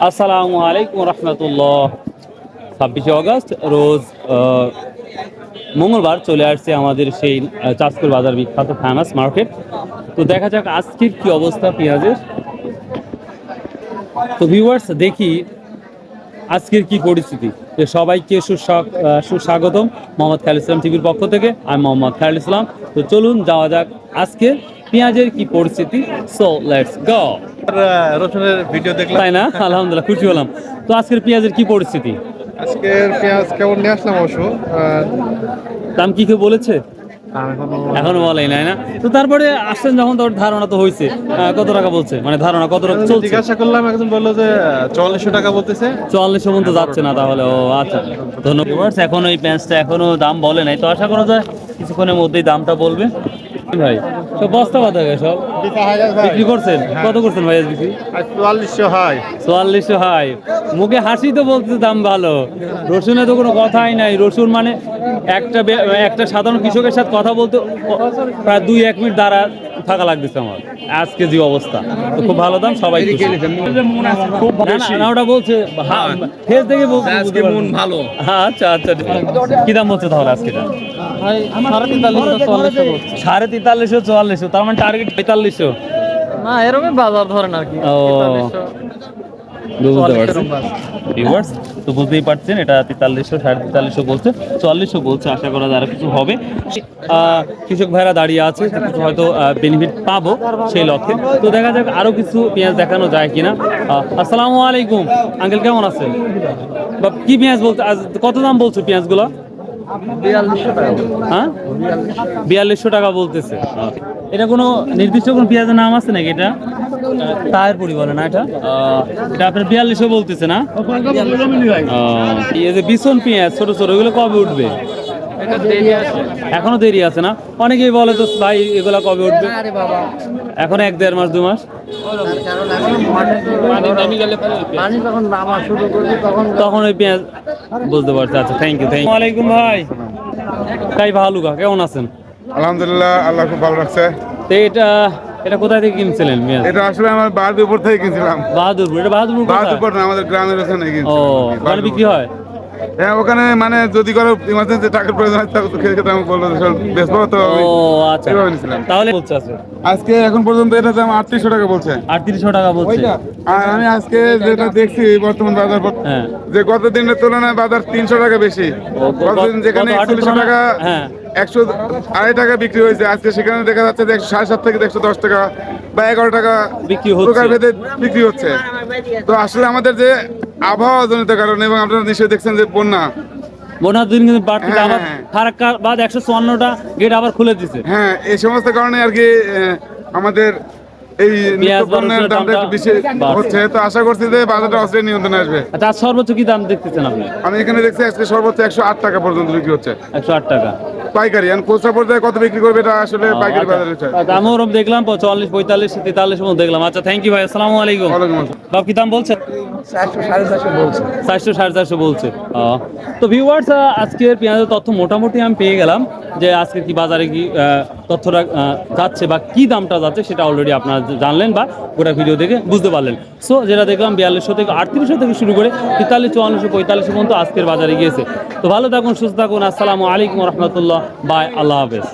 আসসালামু আলাইকুম রহমতুল্লাহ। ছাব্বিশে অগস্ট, রোজ মঙ্গলবার চলে আসছে আমাদের সেই চাঁদপুর বাজার বিখ্যাত ফেমাস মার্কেট তো দেখা যাক আজকের কি অবস্থা পেঁয়াজের। তো ভিউয়ার্স দেখি আজকের কি পরিস্থিতি। সবাইকে সুস্বাগতম মোহাম্মদ খায়রুল ইসলাম টিভির পক্ষ থেকে। আমি মোহাম্মদ খায়রুল ইসলাম। তো চলুন যাওয়া যাক আজকে পেঁয়াজের কি পরিস্থিতি। সো লেটস গো রসুনের ভিডিও দেখলাম তাই না? আলহামদুলিল্লাহ খুশি হলাম। তো আজকের পেঁয়াজের কি পরিস্থিতি? আজকের পেঁয়াজ কেমন নিয়ে আসলাম অবশ্য দাম কি কেউ বলেছে? এখনও বলাই নাই না? তো তারপরে আসছেন যখন তোর ধারণা তো হয়েছে আহ, কত টাকা বলছে? মানে ধারণা কত টাকা চলছে? জিজ্ঞাসা করলাম একজন বলল যে চুয়াল্লিশশো টাকা বলতেছে। চুয়াল্লিশ পর্যন্ত যাচ্ছে না তাহলে। ও আচ্ছা। ধন্যবাদ। এখন ওই পেঁয়াজটা এখনও দাম বলে নাই। তো আশা করা যায় কিছুক্ষণের মধ্যেই দামটা বলবে। ভাই? সব বস্তা হয়ে সব? বিক্রি করছেন? কত করছেন ভাই বিক্রি চুয়াল্লিশশো হয়। চুয়াল্লিশশো হাই মুখে হাসি তো বলতে দাম ভালো। রসুনে তো কোনো কথাই নাই। রসুন মানে একটা একটা সাধারণ কৃষকের সাথে কথা বলতে প্রায় দুই এক মিনিট দাঁড়া থাকা লাগতেছে আমার। আজকে যে অবস্থা তো খুব ভালো দাম সবাই খুব না, ওটা বলছে ফেস দেখে বলতে আজকে মন ভালো। আচ্ছা আচ্ছা কি দাম বলছে তাহলে আজকে? সাড়ে তেতাল্লিশশো চুয়াল্লিশশো তার মানে টার্গেট পঁয়তাল্লিশশো। না এরকম বাজার ধরেন আর কি ও। বুঝতে ভিউয়ার্স তো বুঝতেই পারছেন এটা তেতাল্লিশশো সাড়ে তেতাল্লিশশো বলছে। চুয়াল্লিশশো বলছে আশা করা যায় আরও কিছু হবে। কৃষক ভাইরা দাঁড়িয়ে আছে কিছু হয়তো বেনিফিট পাবো সেই লক্ষ্যে। তো দেখা যাক আরও কিছু পেঁয়াজ দেখানো যায় কিনা। আসসালামু আলাইকুম। আঙ্কেল কেমন আছেন? বা কি পেঁয়াজ বলছে আজ কত দাম বলছো পেঁয়াজগুলো? হ্যাঁ? বিয়াল্লিশশো টাকা বলতেছে। এটা কোনো নির্দিষ্ট কোনো পেঁয়াজের নাম আছে নাকি এটা? তাহেরপুরি বলে না এটা? এটা আপনার বিয়াল্লিশশো বলতেছে না? এই যে বিছন পেঁয়াজ ছোট ছোট ওগুলো কবে উঠবে? এখনও দেরি আছে না? অনেকেই বলে তো ভাই এগুলা কবে উঠবে? আরে এখন এক দেড় মাস দু মাস। কারণ এখন পানি যখন নামা শুরু করবে তখন তখন ওই পেঁয়াজ বুঝতে পারছি। আচ্ছা থ্যাংক ইউ থ্যাংক ইউ ওয়ালাইকুম ভাই। তাই ভালুকা কেমন আছেন? আলহামদুলিল্লাহ আল্লাহ খুব ভালো রাখছে। তো এটা এটা কোথায় থেকে কিনছিলেন পেঁয়াজ এটা আসলে আমার বাহাদুরপুর থেকে কিনছিলাম। বাহাদুরপুর এটা বাহাদুরপুর? বাহাদুরপুর না আমাদের গ্রামের ওখানে ও কিনছিলাম ওখানে বিক্রি হয়? হ্যাঁ ওখানে মানে যদি কারও ইমার্জেন্সি টাকার প্রয়োজন হয় তাহলে খেতে আমি বলব বেসবো তো ও আচ্ছা। তাহলে বলছে আছে। আজকে এখন পর্যন্ত এটা দাম আটত্রিশশো টাকা বলছে। আটত্রিশশো টাকা বলছে। আর আমি আজকে যেটা দেখছি বর্তমান বাজার হ্যাঁ। যে গত দিনের তুলনায় বাজার তিনশো টাকা বেশি। গতদিন যেখানে একচল্লিশশো টাকা হ্যাঁ। একশো আড়াই টাকা বিক্রি হয়েছে। আজকে সেখানে দেখা যাচ্ছে যে একশো সাড়ে সাত থেকে একশো দশ টাকা বা এগারো টাকা বিক্রি। প্রকার ভেদে বিক্রি হচ্ছে। তো আসলে আমাদের যে আবহাওয়া জনিত কারণে এবং আপনারা নিশ্চয়ই দেখছেন যে বন্যা। দিন কিন্তু বাড়তি হ্যাঁ, আবার হ্যাঁ। ফারাক্কা বাদ একশো চুয়ান্নটা গেট আবার খুলে দিছে। হ্যাঁ এই সমস্ত কারণে আর কি আমাদের এই পেঁয়াজ নিত্যপণ্যের বাজারের দামটা একটু বেশি হচ্ছে। তো আশা করছি যে বাজারটা অস্ট্রেলিয়া নিয়ন্ত্রণে আসবে। আচ্ছা সর্বোচ্চ কি দাম দেখতেছেন আপনি? আমি এখানে দেখছি আজকে সর্বোচ্চ একশো আট টাকা পর্যন্ত বিক্রি হচ্ছে। একশো আট টাকা। পাইকারি। আর খুচরা পর্যায়ে কত বিক্রি করবে এটা আসলে পাইকারি বাজারে। আচ্ছা, দেখলাম চুয়াল্লিশ পঁয়তাল্লিশ তেতাল্লিশ মতো দেখলাম। আচ্ছা থ্যাংক ইউ ভাই আসসালামু আলাইকুম। বাপ কি দাম বলছে? চারশো সাড়ে চারশো বলছে। বলছে। আহ, তো ভিউয়ার্স আজকের পেঁয়াজের তথ্য মোটামুটি আমি পেয়ে গেলাম যে আজকে কি বাজারে কি আহ, তথ্যটা যাচ্ছে বা কি দামটা যাচ্ছে সেটা অলরেডি আপনারা জানলেন বা গোটা ভিডিও দেখে বুঝতে পারলেন। সো যেটা দেখলাম বিয়াল্লিশশো থেকে আটত্রিশশো থেকে শুরু করে তেতাল্লিশ চুয়াল্লিশশো পঁয়তাল্লিশ পর্যন্ত আজকের বাজারে গিয়েছে। তো ভালো থাকুন সুস্থ থাকুন আসসালামু আলাইকুম রহমতুল্লাহ। বাই আল্লাহ হাফেজ